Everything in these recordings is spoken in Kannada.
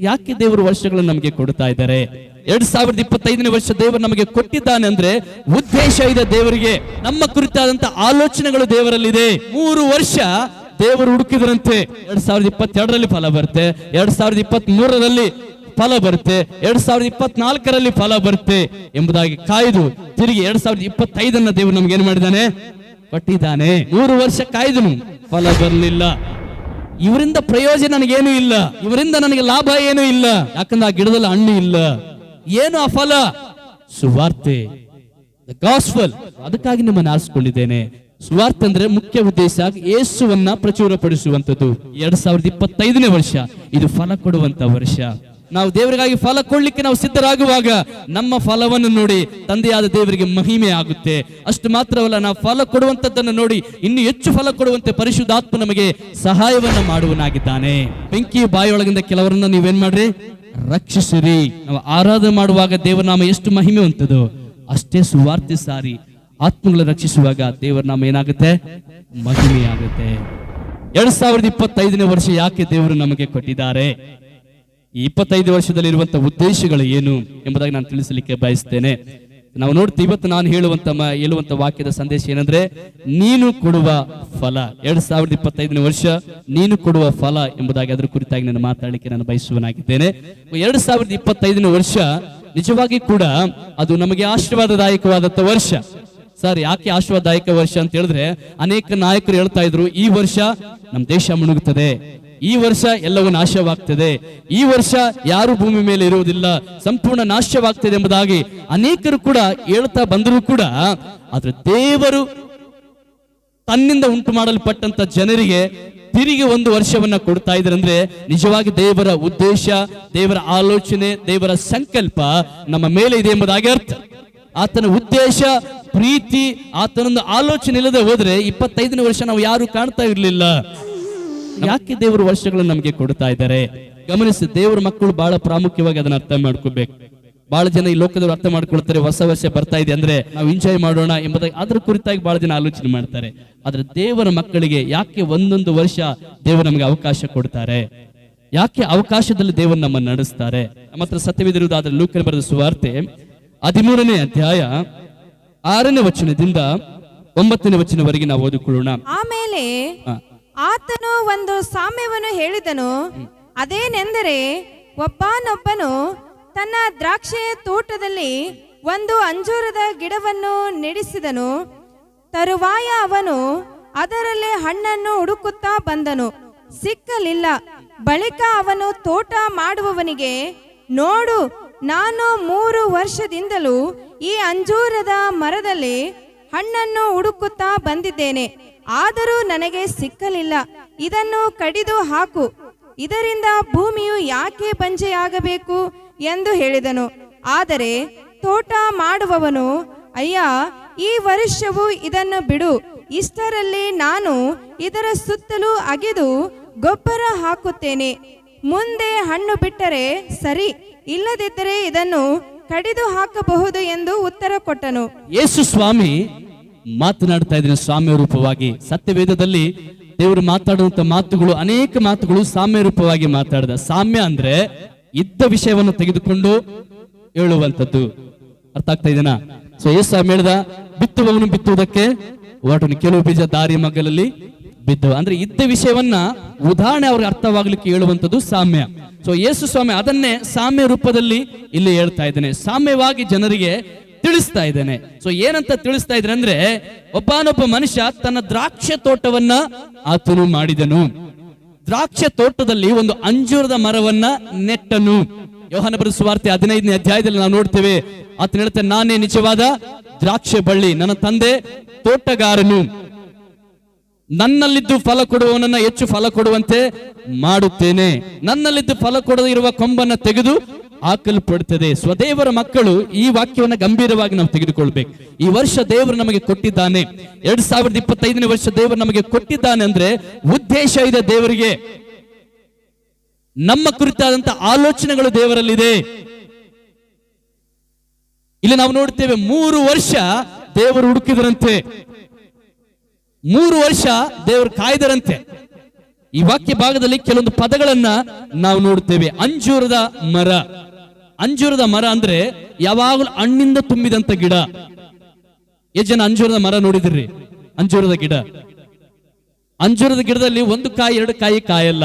ಯಾಕೆ ದೇವರು ವರ್ಷಗಳನ್ನು ನಮಗೆ ಕೊಡ್ತಾ ಇದ್ದಾರೆ? ಎರಡ್ ಸಾವಿರದ ಇಪ್ಪತ್ತೈದನೇ ವರ್ಷ ದೇವರು ನಮಗೆ ಕೊಟ್ಟಿದ್ದಾನೆ ಅಂದ್ರೆ ಉದ್ದೇಶ ಇದೆ ದೇವರಿಗೆ. ನಮ್ಮ ಕುರಿತಾದಂತ ಆಲೋಚನೆಗಳು ದೇವರಲ್ಲಿದೆ. ಮೂರು ವರ್ಷ ದೇವರು ಹುಡುಕಿದ್ರಂತೆ. ಎರಡ್ ಸಾವಿರದ ಇಪ್ಪತ್ತೆರಡರಲ್ಲಿ ಫಲ ಬರುತ್ತೆ. ಎರಡ್ ಸಾವಿರದ ಇಪ್ಪತ್ತ್ ಮೂರರಲ್ಲಿ ಫಲ ಬರುತ್ತೆ. ಎರಡ್ ಸಾವಿರದ ಇಪ್ಪತ್ನಾಲ್ಕರಲ್ಲಿ ಫಲ ಬರುತ್ತೆ ಎಂಬುದಾಗಿ ಕಾಯ್ದು ತಿರುಗಿ ಎರಡ್ ಸಾವಿರದ ಇಪ್ಪತ್ತೈದನ್ನ ದೇವರು ನಮ್ಗೆ ಏನ್ ಮಾಡಿದ್ದಾನೆ? ಕೊಟ್ಟಿದ್ದಾನೆ. ಮೂರು ವರ್ಷ ಕಾಯ್ದನು. ಫಲ ಬರಲಿಲ್ಲ. ಇವರಿಂದ ಪ್ರಯೋಜನ ನನಗೇನು ಇಲ್ಲ. ಇವರಿಂದ ನನಗೆ ಲಾಭ ಏನು ಇಲ್ಲ. ಯಾಕಂದ್ರೆ ಆ ಗಿಡದಲ್ಲಿ ಹಣ್ಣು ಇಲ್ಲ. ಏನು ಆ ಫಲ ಸುವಾರ್ತೆ ಗಾಸ್ಫಲ್ ಅದಕ್ಕಾಗಿ ನಿಮ್ಮನ್ನು ಆರಿಸಿಕೊಂಡಿದ್ದೇನೆ. ಸುವಾರ್ತೆ ಅಂದ್ರೆ ಮುಖ್ಯ ಉದ್ದೇಶ ಯೇಸುವನ್ನ ಪ್ರಚುರಪಡಿಸುವಂತದ್ದು ಎರಡ್ ಸಾವಿರದ ಇಪ್ಪತ್ತೈದನೇ ವರ್ಷ. ಇದು ಫಲ ಕೊಡುವಂತ ವರ್ಷ. ನಾವು ದೇವರಿಗಾಗಿ ಫಲ ಕೊಡ್ಲಿಕ್ಕೆ ನಾವು ಸಿದ್ಧರಾಗುವಾಗ ನಮ್ಮ ಫಲವನ್ನು ನೋಡಿ ತಂದೆಯಾದ ದೇವರಿಗೆ ಮಹಿಮೆ ಆಗುತ್ತೆ. ಅಷ್ಟು ಮಾತ್ರವಲ್ಲ, ನಾವು ಫಲ ಕೊಡುವಂತದ್ದನ್ನು ನೋಡಿ ಇನ್ನು ಹೆಚ್ಚು ಫಲ ಕೊಡುವಂತೆ ಪರಿಶುದ್ಧಾತ್ಮ ನಮಗೆ ಸಹಾಯವನ್ನ ಮಾಡುವನಾಗಿದ್ದಾನೆ. ಬೆಂಕಿ ಬಾಯಿಯೊಳಗಿಂದ ಕೆಲವರನ್ನ ನೀವೇನ್ ಮಾಡ್ರಿ? ರಕ್ಷಿಸಿರಿ. ನಾವು ಆರಾಧನೆ ಮಾಡುವಾಗ ದೇವರ ಎಷ್ಟು ಮಹಿಮೆ ಉಂಟದೋ ಅಷ್ಟೇ ಸುವಾರ್ತೆ ಸಾರಿ ಆತ್ಮಗಳ ರಕ್ಷಿಸುವಾಗ ದೇವರ ನಾಮ ಏನಾಗುತ್ತೆ? ಮಹಿಮೆಯಾಗುತ್ತೆ. ಎರಡ್ ಸಾವಿರದ ಇಪ್ಪತ್ತೈದನೇ ವರ್ಷ ಯಾಕೆ ದೇವರು ನಮಗೆ ಕೊಟ್ಟಿದ್ದಾರೆ? ಈ ಇಪ್ಪತ್ತೈದು ವರ್ಷದಲ್ಲಿ ಇರುವಂತಹ ಉದ್ದೇಶಗಳು ಏನು ಎಂಬುದಾಗಿ ನಾನು ತಿಳಿಸಲಿಕ್ಕೆ ಬಯಸ್ತೇನೆ. ನಾವು ನೋಡ್ತೀವಿ, ಇವತ್ತು ನಾನು ಹೇಳುವಂತ ಹೇಳುವಂತ ವಾಕ್ಯದ ಸಂದೇಶ ಏನಂದ್ರೆ, ನೀನು ಕೊಡುವ ಫಲ. ಎರಡ್ ಸಾವಿರದ ಇಪ್ಪತ್ತೈದನೇ ವರ್ಷ, ನೀನು ಕೊಡುವ ಫಲ ಎಂಬುದಾಗಿ ಅದರ ಕುರಿತಾಗಿ ನಾನು ಮಾತಾಡಲಿಕ್ಕೆ ನಾನು ಬಯಸುವನಾಗಿದ್ದೇನೆ. ಎರಡ್ ಸಾವಿರದ ಇಪ್ಪತ್ತೈದನೇ ವರ್ಷ, ನಿಜವಾಗಿ ಕೂಡ ಅದು ನಮಗೆ ಆಶೀರ್ವಾದದಾಯಕವಾದಂತ ವರ್ಷ. ಸರ್, ಯಾಕೆ ಆಶೀರ್ವಾದದಾಯಕ ವರ್ಷ ಅಂತ ಹೇಳಿದ್ರೆ, ಅನೇಕ ನಾಯಕರು ಹೇಳ್ತಾ ಇದ್ರು, ಈ ವರ್ಷ ನಮ್ಮ ದೇಶ ಮುಳುಗುತ್ತದೆ ಈ ವರ್ಷ ಎಲ್ಲವೂ ನಾಶವಾಗ್ತದೆ. ಈ ವರ್ಷ ಯಾರು ಭೂಮಿ ಮೇಲೆ ಇರುವುದಿಲ್ಲ. ಸಂಪೂರ್ಣ ನಾಶವಾಗ್ತದೆ ಎಂಬುದಾಗಿ ಅನೇಕರು ಕೂಡ ಹೇಳ್ತಾ ಬಂದರೂ ಕೂಡ ಆದ್ರೆ ದೇವರು ತನ್ನಿಂದ ಉಂಟು ಮಾಡಲ್ಪಟ್ಟಂತ ಜನರಿಗೆ ತಿರುಗಿ ಒಂದು ವರ್ಷವನ್ನ ಕೊಡ್ತಾ ಇದ್ದಾರೆ ಅಂದ್ರೆ ನಿಜವಾಗಿ ದೇವರ ಉದ್ದೇಶ, ದೇವರ ಆಲೋಚನೆ, ದೇವರ ಸಂಕಲ್ಪ ನಮ್ಮ ಮೇಲೆ ಇದೆ ಎಂಬುದಾಗಿ ಅರ್ಥ. ಆತನ ಉದ್ದೇಶ, ಪ್ರೀತಿ, ಆತನೊಂದು ಆಲೋಚನೆ ಇಲ್ಲದೆ ಹೋದ್ರೆ ಇಪ್ಪತ್ತೈದನೇ ವರ್ಷ ನಾವು ಯಾರು ಕಾಣ್ತಾ ಇರಲಿಲ್ಲ. ಯಾಕೆ ದೇವರು ವರ್ಷಗಳನ್ನು ನಮಗೆ ಕೊಡ್ತಾ ಇದ್ದಾರೆ? ಗಮನಿಸಿ ದೇವರ ಮಕ್ಕಳು ಬಹಳ ಪ್ರಾಮುಖ್ಯವಾಗಿ ಅದನ್ನ ಅರ್ಥ ಮಾಡ್ಕೋಬೇಕು. ಬಹಳ ಜನ ಈ ಲೋಕದವರು ಅರ್ಥ ಮಾಡ್ಕೊಳ್ತಾರೆ ಹೊಸ ವರ್ಷ ಬರ್ತಾ ಇದೆ ಅಂದ್ರೆ ನಾವು ಎಂಜಾಯ್ ಮಾಡೋಣ ಎಂಬುದಾಗಿ ಅದ್ರ ಕುರಿತಾಗಿ ಬಹಳ ಜನ ಆಲೋಚನೆ ಮಾಡ್ತಾರೆ. ಆದ್ರೆ ದೇವರ ಮಕ್ಕಳಿಗೆ ಯಾಕೆ ಒಂದೊಂದು ವರ್ಷ ದೇವರು ನಮಗೆ ಅವಕಾಶ ಕೊಡ್ತಾರೆ? ಯಾಕೆ ಅವಕಾಶದಲ್ಲಿ ದೇವರು ನಮ್ಮನ್ನು ನಡೆಸ್ತಾರೆ? ನಮ್ಮ ಹತ್ರ ಸತ್ಯವಿದಿರುವುದಾದ್ರೆ ಲೂಕಲ್ ಬರೆದ ಸುವಾರ್ತೆ ಹದಿಮೂರನೇ ಅಧ್ಯಾಯ ಆರನೇ ವಚನದಿಂದ ಒಂಬತ್ತನೇ ವಚನವರೆಗೆ ನಾವು ಓದಿಕೊಳ್ಳೋಣ. ಆಮೇಲೆ. ಆತನು ಒಂದು ಸಾಮ್ಯವನ್ನು ಹೇಳಿದನು. ಅದೇನೆಂದರೆ ಒಬ್ಬನೊಬ್ಬನು ತನ್ನ ದ್ರಾಕ್ಷೆಯ ತೋಟದಲ್ಲಿ ಒಂದು ಅಂಜೂರದ ಗಿಡವನ್ನು ನೆಡೆಸಿದನು. ತರುವಾಯ ಅವನು ಅದರಲ್ಲಿ ಹಣ್ಣನ್ನು ಹುಡುಕುತ್ತಾ ಬಂದನು. ಸಿಕ್ಕಲಿಲ್ಲ. ಬಳಿಕ ಅವನು ತೋಟ ಮಾಡುವವನಿಗೆ ನೋಡು ನಾನು ಮೂರು ವರ್ಷದಿಂದಲೂ ಈ ಅಂಜೂರದ ಮರದಲ್ಲಿ ಹಣ್ಣನ್ನು ಹುಡುಕುತ್ತಾ ಬಂದಿದ್ದೇನೆ. ಆದರೂ ನನಗೆ ಸಿಕ್ಕಲಿಲ್ಲ. ಇದನ್ನು ಕಡಿದು ಹಾಕು. ಇದರಿಂದ ಭೂಮಿಯು ಯಾಕೆ ಬಂಜೆಯಾಗಬೇಕು ಎಂದು ಹೇಳಿದನು. ಆದರೆ ತೋಟ ಮಾಡುವವನು, ಅಯ್ಯ, ಈ ವರ್ಷವೂ ಇದನ್ನು ಬಿಡು. ಇಷ್ಟರಲ್ಲಿ ನಾನು ಇದರ ಸುತ್ತಲೂ ಅಗೆದು ಗೊಬ್ಬರ ಹಾಕುತ್ತೇನೆ. ಮುಂದೆ ಹಣ್ಣು ಬಿಟ್ಟರೆ ಸರಿ, ಇಲ್ಲದಿದ್ದರೆ ಇದನ್ನು ಕಡಿದು ಹಾಕಬಹುದು ಎಂದು ಉತ್ತರ ಕೊಟ್ಟನು. ಯೇಸು ಸ್ವಾಮಿ ಮಾತನಾಡ್ತಾ ಇದ್ದೀನಿ ಸಾಮ್ಯ ರೂಪವಾಗಿ. ಸತ್ಯವೇದದಲ್ಲಿ ದೇವರು ಮಾತಾಡುವಂತ ಮಾತುಗಳು, ಅನೇಕ ಮಾತುಗಳು ಸಾಮ್ಯ ರೂಪವಾಗಿ ಮಾತಾಡಿದ. ಸಾಮ್ಯ ಅಂದ್ರೆ ಇದ್ದ ವಿಷಯವನ್ನು ತೆಗೆದುಕೊಂಡು ಹೇಳುವಂತದ್ದು ಅರ್ಥ ಆಗ್ತಾ ಇದೆನಾ? ಸೊ ಏ ಸ್ವಾಮಿ ಹೇಳ್ದ, ಬಿತ್ತುವವನು ಬಿತ್ತುವುದಕ್ಕೆ ಹೊರಟನು. ಕೆಲವು ಬೀಜ ದಾರಿ ಮಗ್ಗಲಲ್ಲಿ ಬಿದ್ದವು. ಅಂದ್ರೆ ಇದ್ದ ವಿಷಯವನ್ನ ಉದಾಹರಣೆ ಅವ್ರಿಗೆ ಅರ್ಥವಾಗ್ಲಿಕ್ಕೆ ಹೇಳುವಂತದ್ದು ಸಾಮ್ಯ ಸೊ ಯೇಸು ಸ್ವಾಮಿ ಅದನ್ನೇ ಸಾಮ್ಯ ರೂಪದಲ್ಲಿ ಇಲ್ಲಿ ಹೇಳ್ತಾ ಇದ್ದೇನೆ. ಸಾಮ್ಯವಾಗಿ ಜನರಿಗೆ ತಿಳಿಸ್ತಾ ಇದ್ದೇನೆ. ಸೊ ಏನಂತ ತಿಳಿಸ್ತಾ ಇದ್ರೆ ಅಂದ್ರೆ, ಒಬ್ಬನೊಬ್ಬ ಮನುಷ್ಯ ತನ್ನ ದ್ರಾಕ್ಷ ತೋಟವನ್ನ ಆತನು ಮಾಡಿದನು. ದ್ರಾಕ್ಷ ತೋಟದಲ್ಲಿ ಒಂದು ಅಂಜೂರದ ಮರವನ್ನ ನೆಟ್ಟನು. ಯೋಹಾನ ಬರ ಸುವಾರ್ತೆ ಹದಿನೈದನೇ ಅಧ್ಯಾಯದಲ್ಲಿ ನಾವು ನೋಡ್ತೇವೆ. ಆತನ ಹೇಳ್ತಾನೆ, ನಾನೇ ನಿಜವಾದ ದ್ರಾಕ್ಷ ಬಳ್ಳಿ, ನನ್ನ ತಂದೆ ತೋಟಗಾರನು. ನನ್ನಲ್ಲಿದ್ದು ಫಲ ಕೊಡುವವನನ್ನ ಹೆಚ್ಚು ಫಲ ಕೊಡುವಂತೆ ಮಾಡುತ್ತೇನೆ. ನನ್ನಲ್ಲಿದ್ದು ಫಲ ಕೊಡದಿರುವ ಕೊಂಬನ್ನ ತೆಗೆದು ಹಾಕಲ್ಪಡುತ್ತದೆ ಸ್ವದೇವರ ಮಕ್ಕಳು ಈ ವಾಕ್ಯವನ್ನ ಗಂಭೀರವಾಗಿ ನಾವು ತೆಗೆದುಕೊಳ್ಬೇಕು. ಈ ವರ್ಷ ದೇವರು ನಮಗೆ ಕೊಟ್ಟಿದ್ದಾನೆ. ಎರಡ್ ಸಾವಿರದ ಇಪ್ಪತ್ತೈದನೇ ವರ್ಷ ದೇವರು ನಮಗೆ ಕೊಟ್ಟಿದ್ದಾನೆ ಅಂದ್ರೆ ಉದ್ದೇಶ ಇದೆ ದೇವರಿಗೆ. ನಮ್ಮ ಕುರಿತಾದಂತ ಆಲೋಚನೆಗಳು ದೇವರಲ್ಲಿದೆ. ಇಲ್ಲಿ ನಾವು ನೋಡ್ತೇವೆ ಮೂರು ವರ್ಷ ದೇವರು ಹುಡುಕಿದರಂತೆ. ಮೂರು ವರ್ಷ ದೇವರು ಕಾಯ್ದರಂತೆ. ಈ ವಾಕ್ಯ ಭಾಗದಲ್ಲಿ ಕೆಲವೊಂದು ಪದಗಳನ್ನ ನಾವು ನೋಡುತ್ತೇವೆ ಅಂಜೂರದ ಮರ. ಅಂಜೂರದ ಮರ ಅಂದ್ರೆ ಯಾವಾಗಲೂ ಹಣ್ಣಿಂದ ತುಂಬಿದಂತ ಗಿಡ. ಎಷ್ಟು ಜನ ಅಂಜೂರದ ಮರ ನೋಡಿದಿರಿ? ಅಂಜೂರದ ಗಿಡ. ಅಂಜೂರದ ಗಿಡದಲ್ಲಿ ಒಂದು ಕಾಯಿ, ಎರಡು ಕಾಯಿ ಕಾಯಲ್ಲ.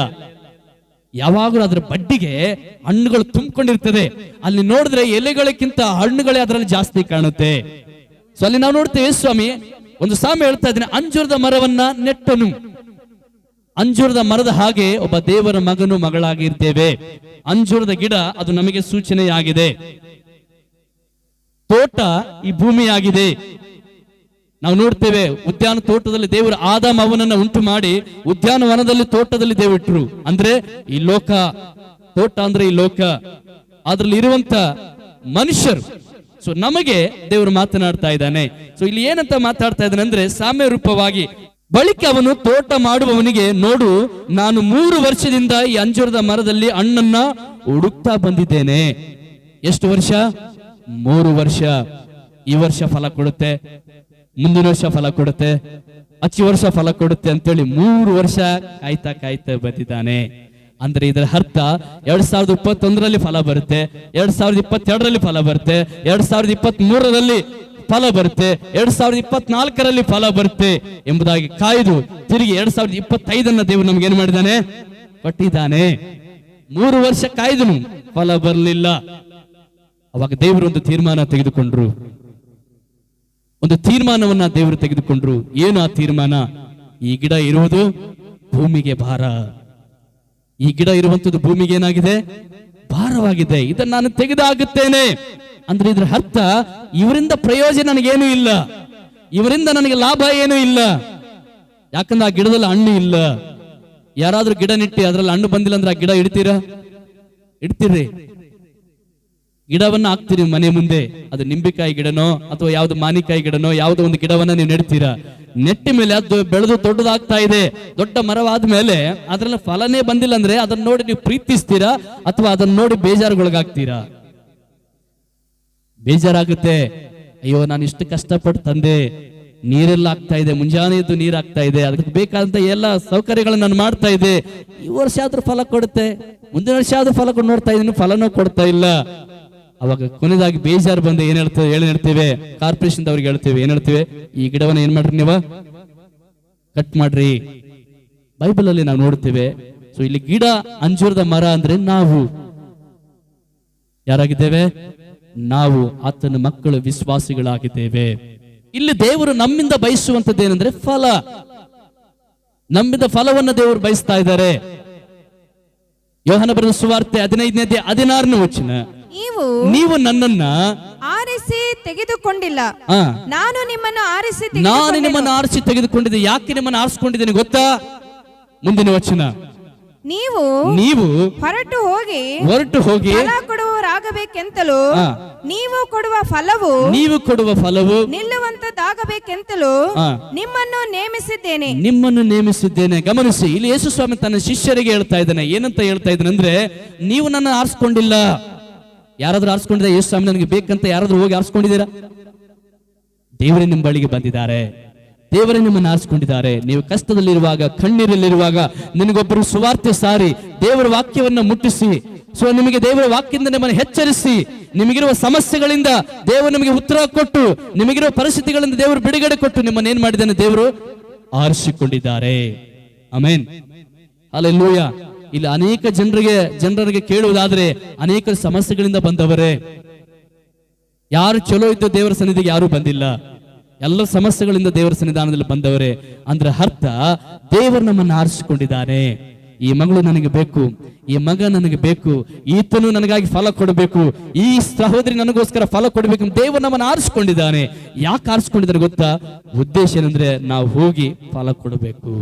ಯಾವಾಗಲೂ ಅದರ ಬಡ್ಡಿಗೆ ಹಣ್ಣುಗಳು ತುಂಬಿಕೊಂಡಿರ್ತದೆ. ಅಲ್ಲಿ ನೋಡಿದ್ರೆ ಎಲೆಗಳಕ್ಕಿಂತ ಹಣ್ಣುಗಳೇ ಅದರಲ್ಲಿ ಜಾಸ್ತಿ ಕಾಣುತ್ತೆ. ಸೊ ಅಲ್ಲಿ ನಾವು ನೋಡ್ತೇವೆ, ಸ್ವಾಮಿ. ಒಂದು ಸಾಮಿ ಹೇಳ್ತಾ ಇದ್ದೀನಿ, ಅಂಜೂರದ ಮರವನ್ನ ನೆಟ್ಟನು. ಅಂಜೂರದ ಮರದ ಹಾಗೆ ಒಬ್ಬ ದೇವರ ಮಗನು ಮಗಳಾಗಿರ್ತೇವೆ. ಅಂಜೂರದ ಗಿಡ ಅದು ನಮಗೆ ಸೂಚನೆಯಾಗಿದೆ. ತೋಟ ಈ ಭೂಮಿಯಾಗಿದೆ. ನಾವು ನೋಡ್ತೇವೆ ಉದ್ಯಾನ ತೋಟದಲ್ಲಿ ದೇವರು ಆದಾಮ ಅವನನ್ನ ಉಂಟು ಮಾಡಿ ಉದ್ಯಾನವನದಲ್ಲಿ ತೋಟದಲ್ಲಿ ದೇವಿಟ್ರು. ಅಂದ್ರೆ ಈ ಲೋಕ, ತೋಟ ಅಂದ್ರೆ ಈ ಲೋಕ. ಅದ್ರಲ್ಲಿ ಇರುವಂತ ಮನುಷ್ಯರು. ಸೊ ನಮಗೆ ದೇವರು ಮಾತನಾಡ್ತಾ ಇದ್ದಾನೆ. ಸೊ ಇಲ್ಲಿ ಏನಂತ ಮಾತಾಡ್ತಾ ಇದ್ದಾನೆ ಅಂದ್ರೆ ಸಾಮ್ಯ ರೂಪವಾಗಿ ಬಳಿಕ ಅವನು ತೋಟ ಮಾಡುವವನಿಗೆ, ನೋಡು, ನಾನು ಮೂರು ವರ್ಷದಿಂದ ಈ ಅಂಜೂರದ ಮರದಲ್ಲಿ ಹಣ್ಣನ್ನ ಹುಡುಕ್ತಾ ಬಂದಿದ್ದೇನೆ. ಎಷ್ಟು ವರ್ಷ? ಮೂರು ವರ್ಷ. ಈ ವರ್ಷ ಫಲ ಕೊಡುತ್ತೆ. ಮುಂದಿನ ವರ್ಷ ಫಲ ಕೊಡುತ್ತೆ. ಹಚ್ಚಿ ವರ್ಷ ಫಲ ಕೊಡುತ್ತೆ ಅಂತೇಳಿ ಮೂರು ವರ್ಷ ಕಾಯ್ತಾ ಕಾಯ್ತಾ ಬಂದಿದ್ದಾನೆ. ಅಂದ್ರೆ ಇದರ ಅರ್ಥ, ಎರಡ್ ಸಾವಿರದ ಇಪ್ಪತ್ತೊಂದರಲ್ಲಿ ಫಲ ಬರುತ್ತೆ, ಎರಡ್ ಸಾವಿರದ ಇಪ್ಪತ್ತೆರಡರಲ್ಲಿ ಫಲ ಬರುತ್ತೆ, ಎರಡ್ ಸಾವಿರದ ಇಪ್ಪತ್ತ್ ಮೂರರಲ್ಲಿ ಫಲ ಬರುತ್ತೆ. ಎರಡ್ ಸಾವಿರದ ಇಪ್ಪತ್ನಾಲ್ಕರಲ್ಲಿ ಫಲ ಬರುತ್ತೆ ಎಂಬುದಾಗಿ ಕಾಯ್ದು ತಿರುಗಿ ಎರಡ್ ಸಾವಿರದ ಇಪ್ಪತ್ತೈದನ್ನ ದೇವರು ನಮ್ಗೆ ಏನ್ ಮಾಡಿದಾನೆ ಕೊಟ್ಟಿದ್ದಾನೆ. ಮೂರು ವರ್ಷ ಕಾಯ್ದನು ಫಲ ಬರಲಿಲ್ಲ. ಅವಾಗ ದೇವರು ಒಂದು ತೀರ್ಮಾನ ತೆಗೆದುಕೊಂಡ್ರು. ಒಂದು ತೀರ್ಮಾನವನ್ನ ದೇವರು ತೆಗೆದುಕೊಂಡ್ರು. ಏನು ಆ ತೀರ್ಮಾನ? ಈ ಗಿಡ ಇರುವುದು ಭೂಮಿಗೆ ಭಾರ. ಈ ಗಿಡ ಇರುವಂತದ್ದು ಭೂಮಿಗೆ ಏನಾಗಿದೆ? ಭಾರವಾಗಿದೆ. ಇದನ್ನ ನಾನು ತೆಗೆದಾಗುತ್ತೇನೆ. ಅಂದ್ರೆ ಇದ್ರ ಅರ್ಥ ಇವರಿಂದ ಪ್ರಯೋಜನ ನನಗೇನು ಇಲ್ಲ. ಇವರಿಂದ ನನಗೆ ಲಾಭ ಏನೂ ಇಲ್ಲ. ಯಾಕಂದ್ರೆ ಆ ಗಿಡದಲ್ಲಿ ಹಣ್ಣು ಇಲ್ಲ. ಯಾರಾದ್ರೂ ಗಿಡ ನೆಟ್ಟಿ, ಅದ್ರಲ್ಲಿ ಹಣ್ಣು ಬಂದಿಲ್ಲ ಅಂದ್ರೆ ಆ ಗಿಡ ಇಡ್ತೀರಾ? ಇಡ್ತೀರಿ. ಗಿಡವನ್ನ ಹಾಕ್ತೀರಿ ಮನೆ ಮುಂದೆ. ಅದು ನಿಂಬೆಕಾಯಿ ಗಿಡನೋ ಅಥವಾ ಯಾವ್ದು ಮಾನಿಕಾಯಿ ಗಿಡನೋ, ಯಾವ್ದೋ ಒಂದು ಗಿಡವನ್ನ ನೀವು ನೆಡ್ತೀರಾ? ನೆಟ್ಟ ಮೇಲೆ ಅದು ಬೆಳೆದು ದೊಡ್ಡದಾಗ್ತಾ ಇದೆ. ದೊಡ್ಡ ಮರವಾದ ಮೇಲೆ ಅದ್ರಲ್ಲಿ ಫಲನೇ ಬಂದಿಲ್ಲ ಅಂದ್ರೆ ಅದನ್ನ ನೋಡಿ ನೀವು ಪ್ರೀತಿಸ್ತೀರಾ ಅಥವಾ ಅದನ್ನ ನೋಡಿ ಬೇಜಾರುಗೊಳಗಾಗ್ತೀರಾ? ಬೇಜಾರಾಗುತ್ತೆ. ಅಯ್ಯೋ, ನಾನು ಇಷ್ಟು ಕಷ್ಟಪಟ್ಟು ತಂದೆ, ನೀರೆಲ್ಲ ಆಗ್ತಾ ಇದೆ, ಮುಂಜಾನೆ ಇದ್ದು ನೀರು ಆಗ್ತಾ ಇದೆ, ಅದಕ್ಕೆ ಬೇಕಾದಂತ ಎಲ್ಲ ಸೌಕರ್ಯಗಳನ್ನ ನಾನು ಮಾಡ್ತಾ ಇದ್ದೆ. ಈ ವರ್ಷ ಆದ್ರೂ ಫಲ ಕೊಡುತ್ತೆ, ಮುಂದಿನ ವರ್ಷ ಆದ್ರೂ ಫಲ ಕೊಡ್, ನೋಡ್ತಾ ಇದ್ದೀನಿ, ಫಲನೂ ಕೊಡ್ತಾ ಇಲ್ಲ. ಅವಾಗ ಕೊನೆದಾಗಿ ಬೇಜಾರು ಬಂದು ಏನ್ ಹೇಳ್ತೇವೆ ಹೇಳಿ ಹೇಳ್ತೇವೆ? ಕಾರ್ಪೊರೇಷನ್ ಅವ್ರಿಗೆ ಹೇಳ್ತೇವೆ, ಏನ್ ಹೇಳ್ತೇವೆ? ಈ ಗಿಡವನ್ನ ಏನ್ ಮಾಡ್ರಿ ನೀವು? ಕಟ್ ಮಾಡ್ರಿ. ಬೈಬಲ್ ಅಲ್ಲಿ ನಾವು ನೋಡ್ತೇವೆ, ಸೊ ಇಲ್ಲಿ ಗಿಡ ಅಂಜೂರದ ಮರ ಅಂದ್ರೆ ನಾವು. ಯಾರಾಗಿದ್ದೇವೆ? ನಾವು ಆತನ ಮಕ್ಕಳು ವಿಶ್ವಾಸಿಗಳಾಗಿದ್ದೇವೆ. ಇಲ್ಲಿ ದೇವರು ನಮ್ಮಿಂದ ಬಯಸುವಂತದ್ದು ಏನಂದ್ರೆ ಫಲ. ನಮ್ಮಿಂದ ಫಲವನ್ನ ದೇವರು ಬಯಸ್ತಾ ಇದ್ದಾರೆ. ಯೋಹನ ಬರೆದ ಸುವಾರ್ತೆ ಹದಿನೈದನೇ ಹದಿನಾರನೇ ವಚನ. ನೀವು ನೀವು ನನ್ನನ್ನ ಆರಿಸಿ ತೆಗೆದುಕೊಂಡಿಲ್ಲ. ನಾನು ನಿಮ್ಮನ್ನು ಆರಿಸಿ ನಾನು. ನಿಮ್ಮನ್ನು ಆರಿಸಿ ತೆಗೆದುಕೊಂಡಿದ್ದೆ. ಯಾಕೆ ನಿಮ್ಮನ್ನು ಆರಿಸಿಕೊಂಡಿದ್ದೇನೆ ಗೊತ್ತಾ? ಮುಂದಿನ ವಚನ. ನೀವು ನೀವು ಹೊರಟು ಹೋಗಿ ಹೊರಟು ಹೋಗಿ ಫಲ ಕೊಡುವವರಾಗಬೇಕೆಂತಲೂ. ನೀವು ಕೊಡುವ ಫಲವು ನೀವು ಕೊಡುವ ಫಲವು ನಿಲ್ಲುವಂತದ್ದಾಗಬೇಕೆಂತಲೂ. ನಿಮ್ಮನ್ನು ನೇಮಿಸಿದ್ದೇನೆ. ನಿಮ್ಮನ್ನು ನೇಮಿಸಿದ್ದೇನೆ. ಗಮನಿಸಿ ಇಲ್ಲಿ ಯೇಸು ಸ್ವಾಮಿ ತನ್ನ ಶಿಷ್ಯರಿಗೆ ಹೇಳ್ತಾ ಇದ್ದಾನೆ. ಏನಂತ ಹೇಳ್ತಾ ಇದ್ದಾನೆ ಅಂದ್ರೆ ನೀವು ನನ್ನ ಆರಿಸ್ಕೊಂಡಿಲ್ಲ. ಯಾರಾದ್ರೂ ಆರಿಸ್ಕೊಂಡಿದ್ರೆ ಯೇಸು ಸ್ವಾಮಿ ನನಗೆ ಬೇಕಂತ ಯಾರಾದ್ರೂ ಹೋಗಿ ಆರಿಸ್ಕೊಂಡಿದ್ದೀರಾ? ದೇವರೇ ನಿಮ್ಮ ಬಳಿಗೆ ಬಂದಿದ್ದಾರೆ. ದೇವರೇ ನಿಮ್ಮನ್ನು ಆರಿಸಿಕೊಂಡಿದ್ದಾರೆ. ನೀವು ಕಷ್ಟದಲ್ಲಿರುವಾಗ, ಕಣ್ಣೀರಲ್ಲಿರುವಾಗ ನಿನಗೊಬ್ಬರು ಸುವಾರ್ತೆ ಸಾರಿ, ದೇವರ ವಾಕ್ಯವನ್ನ ಮುಟ್ಟಿಸಿ. ಸೊ ನಿಮಗೆ ದೇವರ ವಾಕ್ಯದಿಂದ ನಿಮ್ಮನ್ನು ಎಚ್ಚರಿಸಿ. ನಿಮಗಿರುವ ಸಮಸ್ಯೆಗಳಿಂದ ದೇವರು ನಿಮಗೆ ಉತ್ತರ ಕೊಟ್ಟು, ನಿಮಗಿರುವ ಪರಿಸ್ಥಿತಿಗಳಿಂದ ದೇವರು ಬಿಡುಗಡೆ ಕೊಟ್ಟು ನಿಮ್ಮನ್ನು ಏನ್ ಮಾಡಿದ್ದಾನೆ ದೇವರು? ಆರಿಸಿಕೊಂಡಿದ್ದಾರೆ. ಆಮೇನ್ ಅಲ್ಲೆಲ್ಲೂಯ ಇಲ್ಲಿ ಅನೇಕ ಜನರಿಗೆ ಜನರಿಗೆ ಕೇಳುವುದಾದ್ರೆ ಅನೇಕ ಸಮಸ್ಯೆಗಳಿಂದ ಬಂದವರೇ. ಯಾರು ಚಲೋ ಇದ್ದ ದೇವರ ಸನ್ನಿಧಿಗೆ ಯಾರು ಬಂದಿಲ್ಲ. ಎಲ್ಲ ಸಮಸ್ಯೆಗಳಿಂದ ದೇವರ ಸನ್ನಿಧಾನದಲ್ಲಿ ಬಂದವರೇ, ಅಂದ್ರೆ ಅರ್ಥ, ದೇವರು ನಮ್ಮನ್ನು ಆರಿಸಿಕೊಂಡಿದ್ದಾನೆ. ಈ ಮಗಳು ನನಗೆ ಬೇಕು, ಈ ಮಗ ನನಗೆ ಬೇಕು, ಈತನು ನನಗಾಗಿ ಫಲ ಕೊಡಬೇಕು, ಈ ಸಹೋದರಿ ನನಗೋಸ್ಕರ ಫಲ ಕೊಡಬೇಕು, ದೇವರು ನಮ್ಮನ್ನು ಆರಿಸಿಕೊಂಡಿದ್ದಾನೆ. ಯಾಕೆ ಆರಿಸಿಕೊಂಡಿದ್ದಾರೆ ಗೊತ್ತಾ? ಉದ್ದೇಶ ಏನಂದ್ರೆ ನಾವು ಹೋಗಿ ಫಲ ಕೊಡಬೇಕು.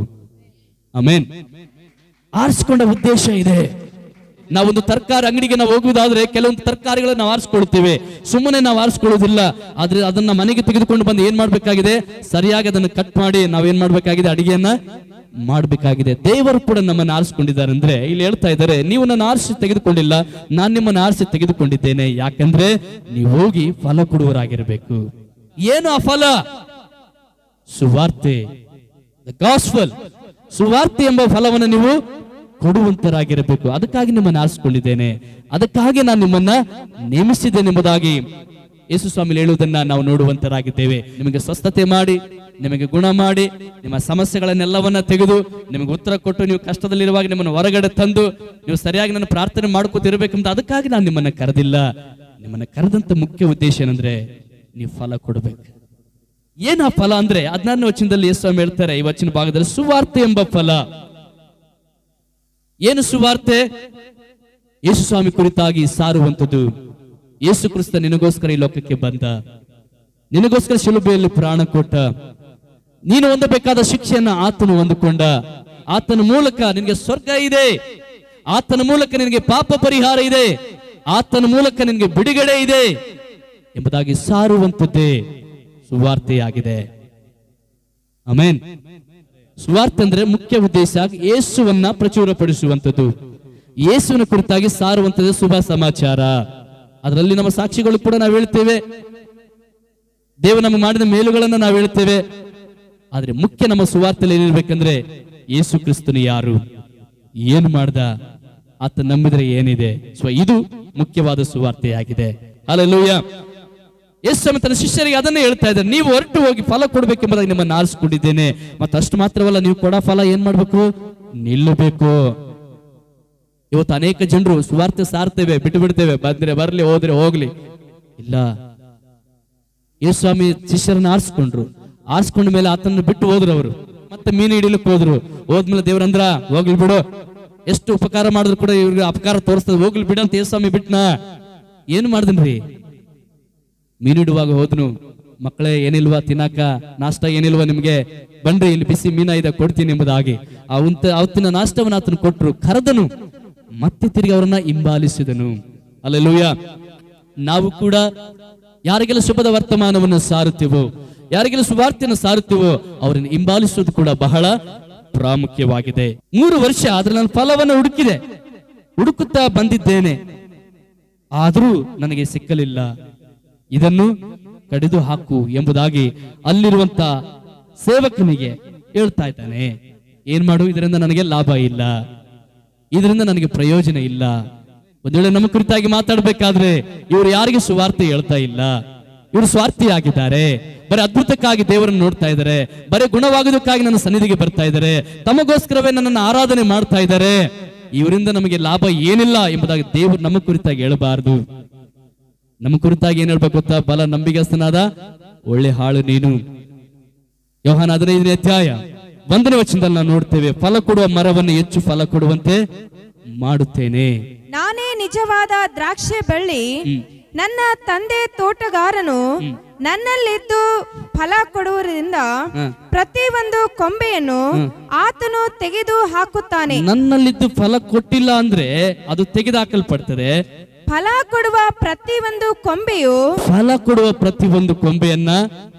ಆಮೇನ್. ಆರಿಸಿಕೊಂಡ ಉದ್ದೇಶ ಇದೆ. ನಾವೊಂದು ತರಕಾರಿ ಅಂಗಡಿಗೆ ನಾವು ಹೋಗುವುದಾದ್ರೆ ಕೆಲವೊಂದು ತರಕಾರಿಗಳನ್ನ ನಾವು ಆರಿಸ್ಕೊಳ್ತೇವೆ. ಸುಮ್ಮನೆ ನಾವು ಆರಿಸ್ಕೊಳ್ಳೋದಿಲ್ಲ. ಆದ್ರೆ ಅದನ್ನ ಮನೆಗೆ ತೆಗೆದುಕೊಂಡು ಬಂದು ಏನ್ ಮಾಡ್ಬೇಕಾಗಿದೆ? ಸರಿಯಾಗಿ ಅದನ್ನು ಕಟ್ ಮಾಡಿ ನಾವೇನ್ ಮಾಡ್ಬೇಕಾಗಿದೆ? ಅಡಿಗೆಯನ್ನ ಮಾಡ್ಬೇಕಾಗಿದೆ. ದೇವರು ಕೂಡ ನಮ್ಮನ್ನು ಆರಿಸ್ಕೊಂಡಿದ್ದಾರೆ ಅಂದ್ರೆ ಇಲ್ಲಿ ಹೇಳ್ತಾ ಇದ್ದಾರೆ, ನೀವು ನನ್ನ ಆರಿಸಿ ತೆಗೆದುಕೊಂಡಿಲ್ಲ, ನಾನು ನಿಮ್ಮನ್ನು ಆರಿಸಿ ತೆಗೆದುಕೊಂಡಿದ್ದೇನೆ. ಯಾಕಂದ್ರೆ ನೀವು ಹೋಗಿ ಫಲ ಕೊಡುವರಾಗಿರ್ಬೇಕು ಏನು ಆ ಫಲ? ಸುವಾರ್ತೆ. ಸುವಾರ್ತೆ ಎಂಬ ಫಲವನ್ನು ನೀವು ಕೊಡುವಂತರಾಗಿರಬೇಕು. ಅದಕ್ಕಾಗಿ ನಿಮ್ಮನ್ನು ಆರಿಸಿಕೊಂಡಿದ್ದೇನೆ. ಅದಕ್ಕಾಗಿ ನಾನು ನಿಮ್ಮನ್ನ ನೇಮಿಸಿದ್ದೇನೆ ಎಂಬುದಾಗಿ ಯೇಸು ಸ್ವಾಮಿ ಹೇಳುವುದನ್ನ ನಾವು ನೋಡುವಂತರಾಗಿದ್ದೇವೆ. ನಿಮಗೆ ಸ್ವಸ್ಥತೆ ಮಾಡಿ, ನಿಮಗೆ ಗುಣ ಮಾಡಿ, ನಿಮ್ಮ ಸಮಸ್ಯೆಗಳನ್ನೆಲ್ಲವನ್ನ ತೆಗೆದು, ನಿಮಗೆ ಉತ್ತರ ಕೊಟ್ಟು, ನೀವು ಕಷ್ಟದಲ್ಲಿರುವಾಗ ನಿಮ್ಮನ್ನು ಹೊರಗಡೆ ತಂದು, ನೀವು ಸರಿಯಾಗಿ ನನ್ನ ಪ್ರಾರ್ಥನೆ ಮಾಡ್ಕೋತಿರ್ಬೇಕಂತ ಅದಕ್ಕಾಗಿ ನಾನು ನಿಮ್ಮನ್ನ ಕರೆದಿಲ್ಲ. ನಿಮ್ಮನ್ನ ಕರೆದಂತ ಮುಖ್ಯ ಉದ್ದೇಶ ಏನಂದ್ರೆ ನೀವು ಫಲ ಕೊಡಬೇಕು. ಏನ ಫಲ ಅಂದ್ರೆ? ಹದಿನಾರನೇ ವಚನದಲ್ಲಿ ಯೇಸು ಸ್ವಾಮಿ ಹೇಳ್ತಾರೆ, ಈ ವಚನ ಭಾಗದಲ್ಲಿ ಸುವಾರ್ತೆ ಎಂಬ ಫಲ. ಏನು ಸುವಾರ್ತೆ? ಯೇಸು ಸ್ವಾಮಿ ಕುರಿತಾಗಿ ಸಾರುವಂಥದ್ದು. ಯೇಸು ಕ್ರಿಸ್ತ ನಿನಗೋಸ್ಕರ ಈ ಲೋಕಕ್ಕೆ ಬಂದ. ನಿನಗೋಸ್ಕರ ಶಿಲುಬೆಯಲ್ಲಿ ಪ್ರಾಣ ಕೊಟ್ಟ. ನೀನು ಹೊಂದಬೇಕಾದ ಶಿಕ್ಷೆಯನ್ನ ಆತನು ಹೊಂದಿಕೊಂಡ. ಆತನ ಮೂಲಕ ನಿನಗೆ ಸ್ವರ್ಗ ಇದೆ. ಆತನ ಮೂಲಕ ನಿನಗೆ ಪಾಪ ಪರಿಹಾರ ಇದೆ. ಆತನ ಮೂಲಕ ನಿನಗೆ ಬಿಡುಗಡೆ ಇದೆ. ಎಂಬುದಾಗಿ ಸಾರುವಂಥದ್ದೇ ಸುವಾರ್ತೆಯಾಗಿದೆ. ಆಮೇನ್. ಸುವಾರ್ತೆ ಅಂದ್ರೆ ಮುಖ್ಯ ಉದ್ದೇಶ ಯೇಸುವನ್ನ ಪ್ರಚುರಪಡಿಸುವಂಥದ್ದು. ಯೇಸುವಿನ ಕುರಿತಾಗಿ ಸಾರುವಂತದ್ದು ಶುಭ ಸಮಾಚಾರ. ಅದರಲ್ಲಿ ನಮ್ಮ ಸಾಕ್ಷಿಗಳು ಕೂಡ ನಾವು ಹೇಳ್ತೇವೆ. ದೇವ ನಮ್ಮ ಮಾಡಿದ ಮೇಲುಗಳನ್ನ ನಾವು ಹೇಳ್ತೇವೆ. ಆದ್ರೆ ಮುಖ್ಯ ನಮ್ಮ ಸುವಾರ್ತೆಯಲ್ಲಿ ಏನಿರ್ಬೇಕಂದ್ರೆ ಯೇಸು ಕ್ರಿಸ್ತನು ಯಾರು? ಏನು ಮಾಡ್ದ? ಆತ ನಂಬಿದ್ರೆ ಏನಿದೆ? ಸೊ ಇದು ಮುಖ್ಯವಾದ ಸುವಾರ್ತೆಯಾಗಿದೆ. ಅಲ್ಲೆಲ್ಲೂಯ್ಯ ಯೇಸು ಸ್ವಾಮಿ ತನ್ನ ಶಿಷ್ಯರಿಗೆ ಅದನ್ನೇ ಹೇಳ್ತಾ ಇದ್ದಾರೆ. ನೀವು ಹೊರಟು ಹೋಗಿ ಫಲ ಕೊಡ್ಬೇಕೆಂಬುದಾಗಿ ನಿಮ್ಮನ್ನು ಆರಿಸ್ಕೊಂಡಿದ್ದೇನೆ. ಮತ್ತೆ ಅಷ್ಟು ಮಾತ್ರವಲ್ಲ, ನೀವು ಕೊಡ ಫಲ ಏನ್ ಮಾಡ್ಬೇಕು? ನಿಲ್ಲಬೇಕು. ಇವತ್ತು ಅನೇಕ ಜನರು ಸುವಾರ್ತೆ ಸಾರ್ತೇವೆ ಬಿಟ್ಟು ಬಿಡ್ತೇವೆ ಬಂದ್ರೆ ಬರ್ಲಿ, ಹೋದ್ರೆ ಹೋಗ್ಲಿ. ಇಲ್ಲ. ಯೇಸು ಸ್ವಾಮಿ ಶಿಷ್ಯರನ್ನ ಆರಿಸ್ಕೊಂಡ್ರು. ಆರಿಸ್ಕೊಂಡ ಮೇಲೆ ಆತನ ಬಿಟ್ಟು ಹೋದ್ರು ಅವರು. ಮತ್ತೆ ಮೀನು ಹಿಡಿಲಿಕ್ಕೆ ಹೋದ್ರು. ಹೋದ್ಮೇಲೆ ದೇವ್ರಂದ್ರ ಹೋಗ್ಲಿ ಬಿಡು. ಎಷ್ಟು ಉಪಕಾರ ಮಾಡಿದ್ರು ಕೂಡ ಇವ್ರಿಗೆ ಅಪಕಾರ ತೋರಿಸ್ತದೆ. ಹೋಗ್ಲಿ ಬಿಡು ಅಂತ ಯೇಸು ಸ್ವಾಮಿ ಬಿಟ್ನ? ಏನು ಮಾಡ್ದನ್ರಿ? ಮೀನಿಡುವಾಗ ಹೋದ್ನು, ಮಕ್ಕಳೇ, ಏನಿಲ್ವಾ, ತಿನ್ನಾಕ? ನಾಷ್ಟ ಏನಿಲ್ವಾ ನಿಮ್ಗೆ? ಬನ್ರಿ, ಇಲ್ಲಿ ಬಿಸಿ ಮೀನ ಇದೆ, ಕೊಡ್ತೀನಿ ಎಂಬುದಾಗಿ. ಅವಂತ ಅವತ್ತಿನ ನಾಷ್ಟವನ್ನು ಆತನು ಕೊಟ್ಟರು ಕರೆದನು, ಮತ್ತೆ ತಿರುಗಿ ಅವರನ್ನ ಹಿಂಬಾಲಿಸಿದನು. ಅಲ್ಲೂಯ ನಾವು ಕೂಡ ಯಾರಿಗೆಲ್ಲ ಶುಭದ ವರ್ತಮಾನವನ್ನು ಸಾರುತ್ತೇವೋ, ಯಾರಿಗೆಲ್ಲ ಸುವಾರ್ತೆಯನ್ನು ಸಾರುತ್ತೇವೋ, ಅವರನ್ನು ಹಿಂಬಾಲಿಸುವುದು ಕೂಡ ಬಹಳ ಪ್ರಾಮುಖ್ಯವಾಗಿದೆ. ಮೂರು ವರ್ಷ ಆದ್ರೆ ನಾನು ಫಲವನ್ನು ಹುಡುಕಿದೆ. ಹುಡುಕುತ್ತಾ ಬಂದಿದ್ದೇನೆ. ಆದರೂ ನನಗೆ ಸಿಕ್ಕಲಿಲ್ಲ. ಇದನ್ನು ಕಡಿದು ಹಾಕು ಎಂಬುದಾಗಿ ಅಲ್ಲಿರುವಂತ ಸೇವಕನಿಗೆ ಹೇಳ್ತಾ ಇದ್ದಾನೆ. ಏನ್ ಮಾಡು, ಇದರಿಂದ ನನಗೆ ಲಾಭ ಇಲ್ಲ. ಇದರಿಂದ ನನಗೆ ಪ್ರಯೋಜನ ಇಲ್ಲ. ಒಂದ್ ವೇಳೆ ನಮ್ಮ ಕುರಿತಾಗಿ ಮಾತಾಡ್ಬೇಕಾದ್ರೆ ಇವರು ಯಾರಿಗೆ ಸುವಾರ್ತೆ ಹೇಳ್ತಾ ಇಲ್ಲ. ಇವರು ಸ್ವಾರ್ಥಿಯಾಗಿದ್ದಾರೆ. ಬರೀ ಅದ್ಭುತಕ್ಕಾಗಿ ದೇವರನ್ನು ನೋಡ್ತಾ ಇದ್ದಾರೆ. ಬರೀ ಗುಣವಾಗೋದಕ್ಕಾಗಿ ನನ್ನ ಸನ್ನಿಧಿಗೆ ಬರ್ತಾ ಇದ್ದಾರೆ. ತಮಗೋಸ್ಕರವೇ ನನ್ನನ್ನು ಆರಾಧನೆ ಮಾಡ್ತಾ ಇದ್ದಾರೆ. ಇವರಿಂದ ನಮಗೆ ಲಾಭ ಏನಿಲ್ಲ ಎಂಬುದಾಗಿ ದೇವರು ನಮ್ಮ ಕುರಿತಾಗಿ ಹೇಳಬಾರದು. ನಮ್ಮ ಕುರಿತಾಗಿ ಏನ್ ಹೇಳ್ಬೇಕು ಗೊತ್ತಾ? ಬಲ ನಂಬಿಗಸ್ತನಾದ ಒಳ್ಳೆ ಹಾಳು ನೀನು. ಯೋಹಾನ ಹದಿನೈದನೇ ಅಧ್ಯಾಯ ಒಂದನೇ ವಚನದಲ್ಲಿ ನಾವು ನೋಡ್ತೇವೆ ಫಲ ಕೊಡುವ ಮರವನ್ನು ಹೆಚ್ಚು ಫಲ ಕೊಡುವಂತೆ ಮಾಡುತ್ತೇನೆ. ನಾನೇ ನಿಜವಾದ ದ್ರಾಕ್ಷೆ ಬಳ್ಳಿ ನನ್ನ ತಂದೆ ತೋಟಗಾರನು ನನ್ನಲ್ಲಿದ್ದು ಫಲ ಕೊಡುವುದರಿಂದ ಪ್ರತಿ ಪ್ರತಿಯೊಂದು ಕೊಂಬೆಯನ್ನು ಆತನು ತೆಗೆದು ಹಾಕುತ್ತಾನೆ. ನನ್ನಲ್ಲಿದ್ದು ಫಲ ಕೊಟ್ಟಿಲ್ಲ ಅಂದ್ರೆ ಅದು ತೆಗೆದುಹಾಕಲ್ಪಡ್ತದೆ ಫಲ ಕೊಡುವ ಪ್ರತಿಯೊಂದು ಕೊಂಬೆಯು ಫಲ ಕೊಡುವ ಪ್ರತಿ ಒಂದು ಕೊಂಬೆಯನ್ನ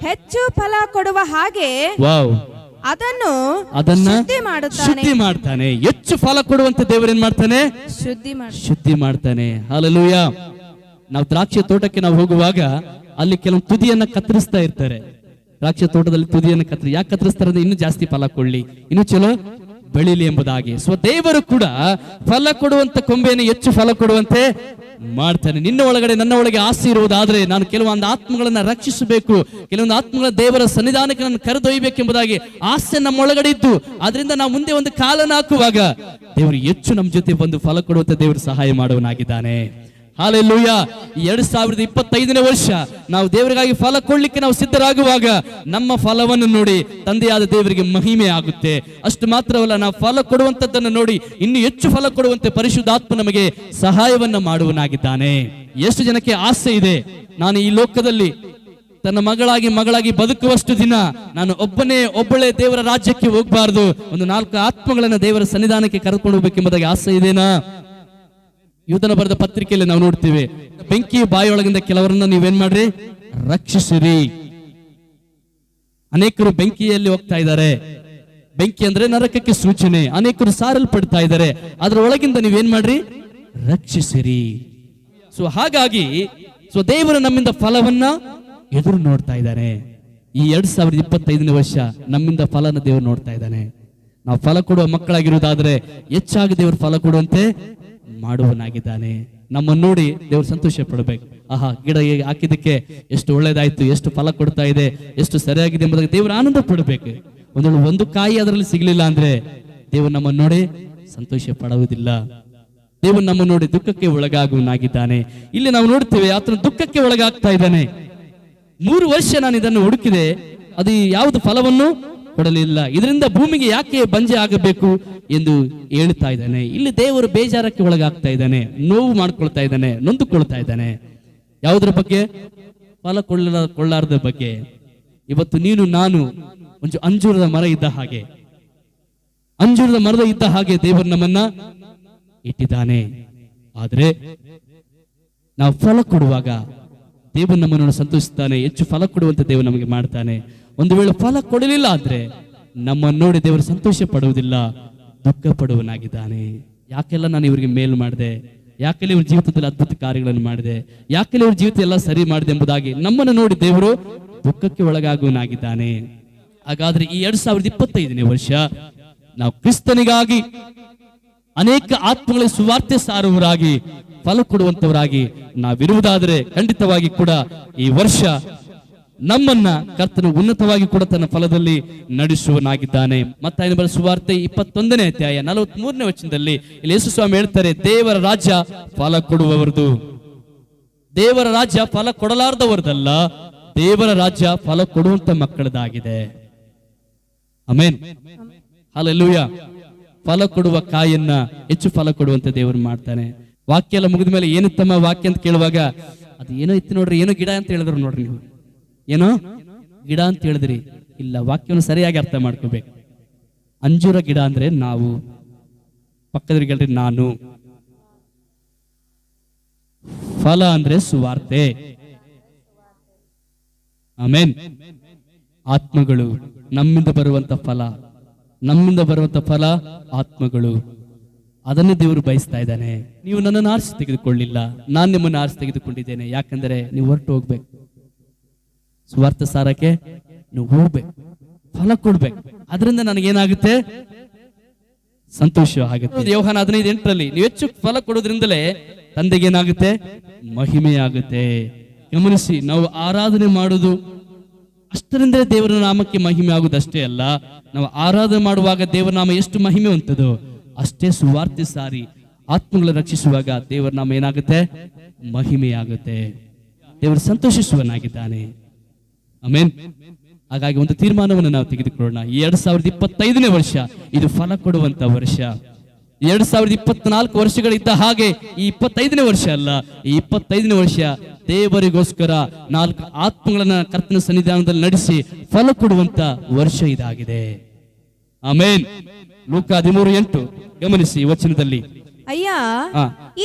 ಹೆಚ್ಚು ಫಲ ಕೊಡುವ ಹಾಗೆ ವಾವ್. ಅದನ್ನು ಅದನ್ನ ಶುದ್ಧಿ ಮಾಡುತ್ತಾನೆ. ಶುದ್ಧಿ ಮಾಡ್ತಾನೆ. ಹೆಚ್ಚು ಫಲ ಕೊಡುವಂತ ದೇವರೇನ್ ಮಾಡ್ತಾನೆ? ಶುದ್ಧಿ ಮಾಡ ಶುದ್ಧಿ ಮಾಡ್ತಾನೆ. ಅಲ್ಲೂಯ ನಾವು ದ್ರಾಕ್ಷಿ ತೋಟಕ್ಕೆ ನಾವು ಹೋಗುವಾಗ ಅಲ್ಲಿ ಕೆಲವು ತುದಿಯನ್ನ ಕತ್ತರಿಸ್ತಾ ಇರ್ತಾರೆ. ದ್ರಾಕ್ಷಿ ತೋಟದಲ್ಲಿ ತುದಿಯನ್ನ ಕತ್ತರಿ ಯಾಕೆ ಕತ್ತರಿಸ್ತಾರೆ ಅಂದ್ರೆ ಇನ್ನೂ ಜಾಸ್ತಿ ಫಲ ಕೊಡ್ಲಿ. ಇನ್ನು ಚಲೋ? ಬೆಳಿಲಿ ಎಂಬುದಾಗಿ. ಸೊ ದೇವರು ಕೂಡ ಫಲ ಕೊಡುವಂತ ಕೊಂಬೆಯನ್ನು ಹೆಚ್ಚು ಫಲ ಕೊಡುವಂತೆ ಮಾಡ್ತಾನೆ. ನಿನ್ನ ಒಳಗಡೆ ನನ್ನ ಒಳಗೆ ಆಸೆ ಇರುವುದಾದ್ರೆ ನಾನು ಕೆಲವೊಂದು ಆತ್ಮಗಳನ್ನ ರಕ್ಷಿಸಬೇಕು. ಕೆಲವೊಂದು ಆತ್ಮಗಳ ದೇವರ ಸನ್ನಿಧಾನಕ್ಕೆ ನಾನು ಕರೆದೊಯ್ಯಬೇಕೆಂಬುದಾಗಿ ಆಸೆ ನಮ್ಮ ಒಳಗಡೆ ಇದ್ದು ಅದರಿಂದ ನಾವು ಮುಂದೆ ಒಂದು ಕಾಲನ ಹಾಕುವಾಗ ದೇವರು ಹೆಚ್ಚು ನಮ್ಮ ಜೊತೆ ಬಂದು ಫಲ ಕೊಡುವಂತ ದೇವರು ಸಹಾಯ ಮಾಡುವನಾಗಿದ್ದಾನೆ ಹಾಲೆಲ್ಲೂಯ. ಎರಡ್ ಸಾವಿರದ ಇಪ್ಪತ್ತೈದನೇ ವರ್ಷ ನಾವು ದೇವರಿಗಾಗಿ ಫಲ ಕೊಡ್ಲಿಕ್ಕೆ ನಾವು ಸಿದ್ಧರಾಗುವಾಗ ನಮ್ಮ ಫಲವನ್ನು ನೋಡಿ ತಂದೆಯಾದ ದೇವರಿಗೆ ಮಹಿಮೆ ಆಗುತ್ತೆ. ಅಷ್ಟು ಮಾತ್ರವಲ್ಲ, ನಾವು ಫಲ ಕೊಡುವಂತದ್ದನ್ನು ನೋಡಿ ಇನ್ನು ಹೆಚ್ಚು ಫಲ ಕೊಡುವಂತೆ ಪರಿಶುದ್ಧಾತ್ಮ ನಮಗೆ ಸಹಾಯವನ್ನ ಮಾಡುವನಾಗಿದ್ದಾನೆ. ಎಷ್ಟು ಜನಕ್ಕೆ ಆಸೆ ಇದೆ. ನಾನು ಈ ಲೋಕದಲ್ಲಿ ತನ್ನ ಮಗಳಾಗಿ ಮಗಳಾಗಿ ಬದುಕುವಷ್ಟು ದಿನ ನಾನು ಒಬ್ಬನೇ ಒಬ್ಬಳೇ ದೇವರ ರಾಜ್ಯಕ್ಕೆ ಹೋಗ್ಬಾರ್ದು. ಒಂದು ನಾಲ್ಕು ಆತ್ಮಗಳನ್ನ ದೇವರ ಸನ್ನಿಧಾನಕ್ಕೆ ಕರೆದುಕೊಂಡು ಹೋಗ್ಬೇಕೆಂಬುದಾಗಿ ಆಸೆ ಇದೆನಾ? ಯೂತನ ಬರೆದ ಪತ್ರಿಕೆಯಲ್ಲಿ ನಾವು ನೋಡ್ತೀವಿ, ಬೆಂಕಿ ಬಾಯಿಯೊಳಗಿಂದ ಕೆಲವರನ್ನ ನೀವೇನ್ ಮಾಡ್ರಿ? ರಕ್ಷಿಸಿರಿ. ಅನೇಕರು ಬೆಂಕಿಯಲ್ಲಿ ಹೋಗ್ತಾ ಇದ್ದಾರೆ. ಬೆಂಕಿ ಅಂದ್ರೆ ನರಕಕ್ಕೆ ಸೂಚನೆ, ಅನೇಕರು ಸಾರಲ್ಪಡ್ತಾ ಇದ್ದಾರೆ. ಅದರ ಒಳಗಿಂದ ನೀವೇನ್ ಮಾಡ್ರಿ? ರಕ್ಷಿಸಿರಿ. ಸೊ ಹಾಗಾಗಿ, ಸೊ ದೇವರು ನಮ್ಮಿಂದ ಫಲವನ್ನ ಎದುರು ನೋಡ್ತಾ ಇದ್ದಾರೆ. ಈ ಎರಡ್ ಸಾವಿರದ ಇಪ್ಪತ್ತೈದನೇ ವರ್ಷ ನಮ್ಮಿಂದ ಫಲನ ದೇವರು ನೋಡ್ತಾ ಇದ್ದಾನೆ. ನಾವು ಫಲ ಕೊಡುವ ಮಕ್ಕಳಾಗಿರುವುದಾದ್ರೆ ಹೆಚ್ಚಾಗಿ ದೇವರು ಫಲ ಕೊಡುವಂತೆ ಮಾಡುವನಾಗಿದ್ದಾನೆ. ನಮ್ಮನ್ನು ನೋಡಿ ದೇವರು ಸಂತೋಷ ಪಡಬೇಕು ಆಹಾ, ಗಿಡ ಹಾಕಿದಕ್ಕೆ ಎಷ್ಟು ಒಳ್ಳೇದಾಯ್ತು, ಎಷ್ಟು ಫಲ ಕೊಡ್ತಾ ಇದೆ, ಎಷ್ಟು ಸರಿಯಾಗಿದೆ ಎಂಬುದಾಗಿ ದೇವರು ಆನಂದ ಪಡಬೇಕು. ಒಂದು ಒಂದು ಕಾಯಿ ಅದರಲ್ಲಿ ಸಿಗಲಿಲ್ಲ ಅಂದ್ರೆ ದೇವರು ನಮ್ಮನ್ನು ನೋಡಿ ಸಂತೋಷ ಪಡುವುದಿಲ್ಲ ದೇವರು ನಮ್ಮನ್ನು ನೋಡಿ ದುಃಖಕ್ಕೆ ಒಳಗಾಗುವನಾಗಿದ್ದಾನೆ. ಇಲ್ಲಿ ನಾವು ನೋಡ್ತೇವೆ ಆತನ ದುಃಖಕ್ಕೆ ಒಳಗಾಗ್ತಾ ಇದ್ದಾನೆ. ಮೂರು ವರ್ಷ ನಾನು ಇದನ್ನು ಹುಡುಕಿದೆ. ಅದು ಯಾವುದು ಫಲವನ್ನು ಕೊಡಲಿಲ್ಲ. ಇದರಿಂದ ಭೂಮಿಗೆ ಯಾಕೆ ಬಂಜೆ ಆಗಬೇಕು ಎಂದು ಹೇಳ್ತಾ ಇದ್ದಾನೆ. ಇಲ್ಲಿ ದೇವರು ಬೇಜಾರಕ್ಕೆ ಒಳಗಾಗ್ತಾ ಇದ್ದಾನೆ. ನೋವು ಮಾಡ್ಕೊಳ್ತಾ ಇದ್ದಾನೆ, ನೊಂದುಕೊಳ್ತಾ ಇದ್ದಾನೆ. ಯಾವುದ್ರ ಬಗ್ಗೆ? ಫಲ ಕೊಳ್ಳ ಕೊಳ್ಳಾರದ ಬಗ್ಗೆ. ಇವತ್ತು ನೀನು, ನಾನು ಒಂದು ಅಂಜೂರದ ಮರ ಇದ್ದ ಹಾಗೆ. ಅಂಜೂರದ ಮರದ ಇದ್ದ ಹಾಗೆ ದೇವರು ನಮ್ಮನ್ನ ಇಟ್ಟಿದ್ದಾನೆ. ಆದ್ರೆ ನಾವು ಫಲ ಕೊಡುವಾಗ ದೇವರು ನಮ್ಮನ್ನು ಸಂತೋಷಿಸ್ತಾನೆ. ಹೆಚ್ಚು ಫಲ ಕೊಡುವಂತೆ ದೇವರು ನಮಗೆ ಮಾಡ್ತಾನೆ. ಒಂದು ವೇಳೆ ಫಲ ಕೊಡಲಿಲ್ಲ ಆದ್ರೆ ನಮ್ಮನ್ನು ನೋಡಿ ದೇವರು ಸಂತೋಷ ಪಡುವುದಿಲ್ಲ ದುಃಖ ಪಡುವನಾಗಿದ್ದಾನೆ ಯಾಕೆಲ್ಲ ನಾನು ಇವರಿಗೆ ಮೇಲ್ ಮಾಡಿದೆ? ಯಾಕೆಲ್ಲ ಇವ್ರ ಜೀವಿತದಲ್ಲಿ ಅದ್ಭುತ ಕಾರ್ಯಗಳನ್ನು ಮಾಡಿದೆ? ಯಾಕೆಲ್ಲ ಇವ್ರ ಜೀವಿತ ಎಲ್ಲ ಸರಿ ಮಾಡಿದೆ ಎಂಬುದಾಗಿ ನಮ್ಮನ್ನು ನೋಡಿ ದೇವರು ದುಃಖಕ್ಕೆ ಒಳಗಾಗುವನಾಗಿದ್ದಾನೆ. ಹಾಗಾದ್ರೆ ಈ ಎರಡ್ ಸಾವಿರದ ಇಪ್ಪತ್ತೈದನೇ ವರ್ಷ ನಾವು ಕ್ರಿಸ್ತನಿಗಾಗಿ ಅನೇಕ ಆತ್ಮಗಳ ಸುವಾರ್ತೆ ಸಾರುವರಾಗಿ ಫಲ ಕೊಡುವಂತವರಾಗಿ ನಾವಿರುವುದಾದರೆ ಖಂಡಿತವಾಗಿ ಕೂಡ ಈ ವರ್ಷ ನಮ್ಮನ್ನ ಕರ್ತನು ಉನ್ನತವಾಗಿ ಕೂಡ ತನ್ನ ಫಲದಲ್ಲಿ ನಡೆಸುವನಾಗಿದ್ದಾನೆ ಮತ್ತಾಯನ ಬರ ಸುವಾರ್ತೆ ಇಪ್ಪತ್ತೊಂದನೇ ಅಧ್ಯಾಯ ನಲವತ್ತ್ ಮೂರನೇ ವಚನದಲ್ಲಿ ಇಲ್ಲಿ ಯೇಸು ಸ್ವಾಮಿ ಹೇಳ್ತಾರೆ, ದೇವರ ರಾಜ್ಯ ಫಲ ಕೊಡುವವರದು. ದೇವರ ರಾಜ್ಯ ಫಲ ಕೊಡಲಾರ್ದವರದಲ್ಲ, ದೇವರ ರಾಜ್ಯ ಫಲ ಕೊಡುವಂತ ಮಕ್ಕಳದಾಗಿದೆ. ಅಮೇನ್ ಅಲ್ಲೂಯ ಫಲ ಕೊಡುವ ಕಾಯನ್ನ ಹೆಚ್ಚು ಫಲ ಕೊಡುವಂತ ದೇವರು ಮಾಡ್ತಾನೆ. ವಾಕ್ಯ ಎಲ್ಲ ಮುಗಿದ ಮೇಲೆ ಏನು ತಮ್ಮ ವಾಕ್ಯ ಅಂತ ಕೇಳುವಾಗ, ಅದು ಏನೋ ಇತ್ತು ನೋಡ್ರಿ, ಏನೋ ಗಿಡ ಅಂತ ಹೇಳಿದ್ರು ನೋಡ್ರಿ ನೀವು. ಏನೋ? ಗಿಡ ಅಂತ ಹೇಳಿದ್ರಿ. ಇಲ್ಲ, ವಾಕ್ಯವನ್ನು ಸರಿಯಾಗಿ ಅರ್ಥ ಮಾಡ್ಕೋಬೇಕು. ಅಂಜೂರ ಗಿಡ ಅಂದ್ರೆ ನಾವು. ಪಕ್ಕದವ್ರಿಗೆ ಹೇಳ್ರಿ ನಾನು. ಫಲ ಅಂದ್ರೆ ಸುವಾರ್ತೆ. ಆಮೇನ್? ಆತ್ಮಗಳು. ನಮ್ಮಿಂದ ಬರುವಂತ ಫಲ. ನಮ್ಮಿಂದ ಬರುವಂತ ಫಲ, ಆತ್ಮಗಳು. ಅದನ್ನೇ ದೇವರು ಬಯಸ್ತಾ ಇದ್ದಾನೆ. ನೀವು ನನ್ನನ್ನು ಆರಿಸಿ ತೆಗೆದುಕೊಳ್ಳಿಲ್ಲ. ನಾನು ನಿಮ್ಮನ್ನು ಆರಿಸಿ ತೆಗೆದುಕೊಂಡಿದ್ದೇನೆ. ಯಾಕಂದ್ರೆ ನೀವು ಹೊರಟು ಹೋಗ್ಬೇಕು. ಸ್ವಾರ್ಥ ಸಾರಕ್ಕೆ ನೀವು ಹೋಗ್ಬೇಕು. ಫಲ ಕೊಡ್ಬೇಕು. ಅದರಿಂದ ನನಗೇನಾಗುತ್ತೆ? ಸಂತೋಷ ಆಗುತ್ತೆ. ಯೋಹಾನ ಹದಿನೈದು ಎಂಟರಲ್ಲಿ, ನೀವು ಹೆಚ್ಚು ಫಲ ಕೊಡೋದ್ರಿಂದಲೇ ತಂದೆಗೆ ಏನಾಗುತ್ತೆ? ಮಹಿಮೆ ಆಗುತ್ತೆ ಗಮನಿಸಿ, ನಾವು ಆರಾಧನೆ ಮಾಡುವುದು ಅಷ್ಟರಿಂದ ದೇವರ ನಾಮಕ್ಕೆ ಮಹಿಮೆ ಆಗುವುದಷ್ಟೇ ಅಲ್ಲ, ನಾವು ಆರಾಧನೆ ಮಾಡುವಾಗ ದೇವರ ನಾಮ ಎಷ್ಟು ಮಹಿಮೆ ಹೊಂತದೋ ಅಷ್ಟೇ ಸುವಾರ್ತೆ ಸಾರಿ ಆತ್ಮಗಳ ರಕ್ಷಿಸುವಾಗ ದೇವರ ನಾಮ ಏನಾಗುತ್ತೆ? ಮಹಿಮೆಯಾಗುತ್ತೆ. ದೇವರು ಸಂತೋಷಿಸುವನಾಗಿದ್ದಾನೆ ಆಮೇನ್ ಹಾಗಾಗಿ ಒಂದು ತೀರ್ಮಾನವನ್ನು ನಾವು ತೆಗೆದುಕೊಳ್ಳೋಣ. ಎರಡ್ ಸಾವಿರದ ಇಪ್ಪತ್ತೈದನೇ ವರ್ಷ ಇದು ಫಲ ಕೊಡುವಂತ ವರ್ಷ. ಎರಡ್ ಸಾವಿರದ ಇಪ್ಪತ್ನಾಲ್ಕು ವರ್ಷಗಳಿದ್ದ ಹಾಗೆ ಈ ಇಪ್ಪತ್ತೈದನೇ ವರ್ಷ ಅಲ್ಲ ಈ ಇಪ್ಪತ್ತೈದನೇ ವರ್ಷ ದೇವರಿಗೋಸ್ಕರ ನಾಲ್ಕು ಆತ್ಮಗಳನ್ನ ಕರ್ತನ ಸನ್ನಿಧಾನದಲ್ಲಿ ನಡೆಸಿ ಫಲ ಕೊಡುವಂತ ವರ್ಷ ಇದಾಗಿದೆ. ಆಮೇನ್ ಲೂಕ ಹದಿಮೂರು ಎಂಟು ಗಮನಿಸಿ ಈ ವಚನದಲ್ಲಿ. ಅಯ್ಯ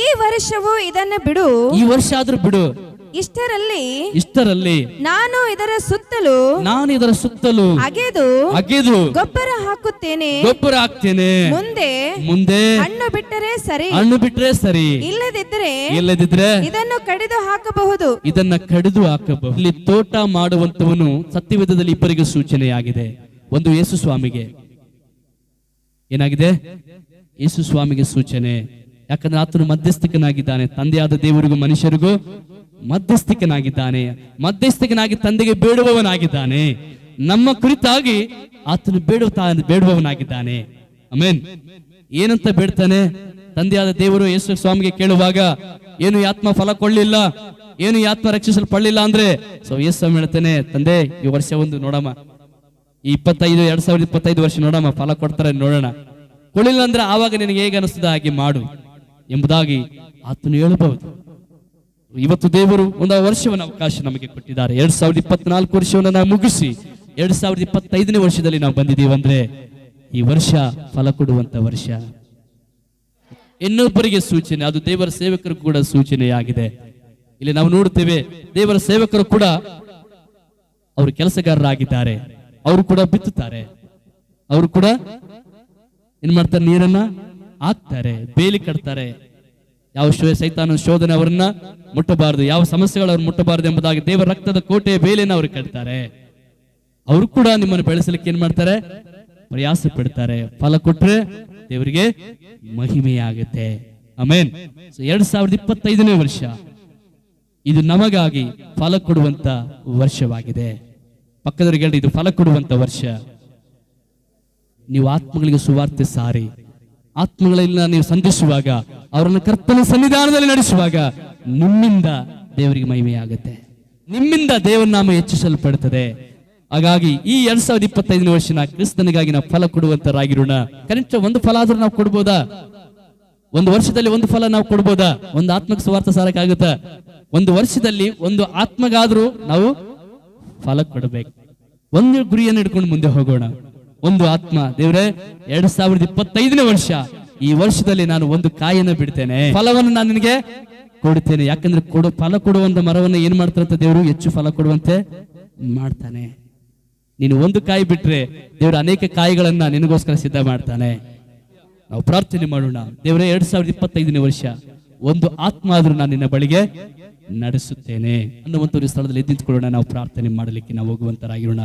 ಈ ವರ್ಷವು ಇದನ್ನ ಬಿಡು. ಈ ವರ್ಷ ಆದ್ರೂ ಬಿಡು. ಇಷ್ಟರಲ್ಲಿ ಇಷ್ಟರಲ್ಲಿ ನಾನು ಇದರ ಸುತ್ತಲೂ ನಾನು ಇದರ ಸುತ್ತಲೂ ಅಗೆದು ಅಗೆದು ಗೊಬ್ಬರ ಹಾಕುತ್ತೇನೆ. ಗೊಬ್ಬರ ಹಾಕ್ತೇನೆ. ಮುಂದೆ ಮುಂದೆ ಹಣ್ಣು ಬಿಟ್ಟರೆ ಸರಿ. ಹಣ್ಣು ಬಿಟ್ಟರೆ ಸರಿ. ಇಲ್ಲದಿದ್ರೆ ಇಲ್ಲದಿದ್ರೆ ಇದನ್ನು ಕಡಿದು ಹಾಕಬಹುದು. ಇದನ್ನ ಕಡಿದು ಹಾಕಬಹುದು. ಇಲ್ಲಿ ತೋಟ ಮಾಡುವಂತವನು ಸತ್ಯವೇಧದಲ್ಲಿ ಇಬ್ಬರಿಗೆ ಸೂಚನೆಯಾಗಿದೆ. ಒಂದು ಯೇಸು ಸ್ವಾಮಿಗೆ. ಏನಾಗಿದೆ? ಯೇಸು ಸ್ವಾಮಿಗೆ ಸೂಚನೆ. ಯಾಕಂದ್ರೆ ಆತನು ಮಧ್ಯಸ್ಥಿಕನಾಗಿದ್ದಾನೆ. ತಂದೆಯಾದ ದೇವರಿಗೂ ಮನುಷ್ಯರಿಗೂ ಮಧ್ಯಸ್ಥಿಕನಾಗಿದ್ದಾನೆ. ಮಧ್ಯಸ್ಥಿಕನಾಗಿ ತಂದೆಗೆ ಬೇಡುವವನಾಗಿದ್ದಾನೆ. ನಮ್ಮ ಕುರಿತಾಗಿ ಆತನು ಬೇಡುತ್ತಾ ಬೇಡುವವನಾಗಿದ್ದಾನೆ. ಆಮೇನ್. ಏನಂತ ಬೇಡ್ತಾನೆ? ತಂದೆಯಾದ ದೇವರು ಯೇಸು ಸ್ವಾಮಿಗೆ ಕೇಳುವಾಗ, ಏನು ಯಾತ್ಮ ಫಲ ಕೊಡ್ಲಿಲ್ಲ? ಏನು ಯಾತ್ಮ ರಕ್ಷಿಸಲ್ಪಡಲಿಲ್ಲ ಅಂದ್ರೆ? ಸೊ ಯೇಸು ಸ್ವಾಮಿ ಹೇಳ್ತಾನೆ, ತಂದೆ, ಈ ವರ್ಷ ಒಂದು ನೋಡಮ್ಮ. ಈ ಇಪ್ಪತ್ತೈದು, ಎರಡ್ ಸಾವಿರದ ಇಪ್ಪತ್ತೈದು ವರ್ಷ ನೋಡಮ್ಮ, ಫಲ ಕೊಡ್ತಾರೆ ನೋಡೋಣ. ಕೊಳಿಲ್ಲ ಅಂದ್ರೆ ಆವಾಗ ನಿನಗೆ ಹೇಗೆ ಅನಿಸ್ತದೆ? ಹಾಗೆ ಮಾಡು ಎಂಬುದಾಗಿ ಆತನು ಹೇಳಬಹುದು. ಇವತ್ತು ದೇವರು ಒಂದು ವರ್ಷವನ್ನು ಅವಕಾಶ ನಮಗೆ ಕೊಟ್ಟಿದ್ದಾರೆ. ಎರಡ್ ಸಾವಿರದ ಇಪ್ಪತ್ನಾಲ್ಕು ವರ್ಷವನ್ನು ನಾವು ಮುಗಿಸಿ ಎರಡ್ ಸಾವಿರದ ಇಪ್ಪತ್ತೈದನೇ ವರ್ಷದಲ್ಲಿ ನಾವು ಬಂದಿದ್ದೀವಿ ಅಂದ್ರೆ ಈ ವರ್ಷ ಫಲ ಕೊಡುವಂತ ವರ್ಷ. ಇನ್ನೊಬ್ಬರಿಗೆ ಸೂಚನೆ, ಅದು ದೇವರ ಸೇವಕರು ಕೂಡ ಸೂಚನೆಯಾಗಿದೆ. ಇಲ್ಲಿ ನಾವು ನೋಡುತ್ತೇವೆ, ದೇವರ ಸೇವಕರು ಕೂಡ ಅವರು ಕೆಲಸಗಾರರಾಗಿದ್ದಾರೆ. ಅವರು ಕೂಡ ಬಿತ್ತುತ್ತಾರೆ. ಅವರು ಕೂಡ ಏನ್ ಮಾಡ್ತಾರೆ, ನೀರನ್ನ ಹಾಕ್ತಾರೆ, ಬೇಲಿ ಕಟ್ತಾರೆ. ಯಾವ ಸೈತಾನ ಶೋಧನೆ ಅವರನ್ನ ಮುಟ್ಟಬಾರದು, ಯಾವ ಸಮಸ್ಯೆಗಳು ಅವ್ರು ಮುಟ್ಟಬಾರದು ಎಂಬುದಾಗಿ ದೇವರ ರಕ್ತದ ಕೋಟೆ ಬೇಲಿನ ಅವರು ಕಟ್ತಾರೆ. ಅವರು ಕೂಡ ನಿಮ್ಮನ್ನು ಬೆಳೆಸಲಿಕ್ಕೆ ಏನ್ ಮಾಡ್ತಾರೆ? ಪ್ರಯಾಸ ಪಡ್ತಾರೆ. ಫಲ ಕೊಟ್ರೆ ದೇವರಿಗೆ ಮಹಿಮೆಯಾಗುತ್ತೆ. ಆಮೇನ್. ಎರಡ್ ಸಾವಿರದ ಇಪ್ಪತ್ತೈದನೇ ವರ್ಷ. ಇದು ನಮಗಾಗಿ ಫಲ ಕೊಡುವಂತ ವರ್ಷವಾಗಿದೆ. ಪಕ್ಕದವರಿಗೆ ಹೇಳಿ ಇದು ಫಲ ಕೊಡುವಂತ ವರ್ಷ. ನೀವು ಆತ್ಮಗಳಿಗೆ ಸುವಾರ್ತೆ ಸಾರಿ. ಆತ್ಮಗಳನ್ನ ನೀವು ಸಂಧಿಸುವಾಗ, ಅವರನ್ನು ಕರ್ತನ ಸನ್ನಿಧಾನದಲ್ಲಿ ನಡೆಸುವಾಗ ನಿಮ್ಮಿಂದ ದೇವರಿಗೆ ಮಹಿಮೆಯಾಗುತ್ತೆ. ನಿಮ್ಮಿಂದ ದೇವರ ನಾಮ ಹೆಚ್ಚಿಸಲ್ಪಡುತ್ತದೆ ಹಾಗಾಗಿ ಈ ಎರಡ್ ಸಾವಿರದ ಇಪ್ಪತ್ತೈದನೇ ವರ್ಷನ ಕ್ರಿಸ್ತನಿಗಾಗಿ ನಾವು ಫಲ ಕೊಡುವಂತರಾಗಿರೋಣ. ಕನಿಷ್ಠ ಒಂದು ಫಲ ಆದ್ರೂ ನಾವು ಕೊಡ್ಬೋದಾ? ಒಂದು ವರ್ಷದಲ್ಲಿ ಒಂದು ಫಲ ನಾವು ಕೊಡ್ಬೋದಾ? ಒಂದು ಆತ್ಮಕ್ಕೆ ಸ್ವಾರ್ಥ ಸಾರಕ್ಕಾಗುತ್ತಾ ಒಂದು ವರ್ಷದಲ್ಲಿ ಒಂದು ಆತ್ಮಗಾದ್ರೂ ನಾವು ಫಲ ಕೊಡಬೇಕು. ಒಂದು ಗುರಿಯನ್ನು ಹಿಡ್ಕೊಂಡು ಮುಂದೆ ಹೋಗೋಣ. ಒಂದು ಆತ್ಮ. ದೇವ್ರೆ, ಎರಡ್ ಸಾವಿರದ ಇಪ್ಪತ್ತೈದನೇ ವರ್ಷ. ಈ ವರ್ಷದಲ್ಲಿ ನಾನು ಒಂದು ಕಾಯನ್ನು ಬಿಡ್ತೇನೆ. ಫಲವನ್ನು ನಾನು ನಿನಗೆ ಕೊಡುತ್ತೇನೆ. ಯಾಕಂದ್ರೆ ಕೊಡು, ಫಲ ಕೊಡುವಂತ ಮರವನ್ನ ಏನ್ ಮಾಡ್ತಾರಂತ ದೇವರು? ಹೆಚ್ಚು ಫಲ ಕೊಡುವಂತೆ ಮಾಡ್ತಾನೆ. ನೀನು ಒಂದು ಕಾಯಿ ಬಿಟ್ರೆ ದೇವರು ಅನೇಕ ಕಾಯಿಗಳನ್ನ ನಿನಗೋಸ್ಕರ ಸಿದ್ಧ ಮಾಡ್ತಾನೆ. ನಾವು ಪ್ರಾರ್ಥನೆ ಮಾಡೋಣ. ದೇವರೇ, ಎರಡ್ ಸಾವಿರದ ಇಪ್ಪತ್ತೈದನೇ ವರ್ಷ. ಒಂದು ಆತ್ಮ ಆದ್ರೂ ನಾನು ನಿನ್ನ ಬಳಿಗೆ ನಡೆಸುತ್ತೇನೆ. ಅನ್ನುವಂತ ಒಂದು ಸ್ಥಳದಲ್ಲಿ ಎದ್ದಿಂತ್ಕೊಳ್ಳೋಣ ನಾವು ಪ್ರಾರ್ಥನೆ ಮಾಡಲಿಕ್ಕೆ ನಾವು ಹೋಗುವಂತರಾಗಿರೋಣ.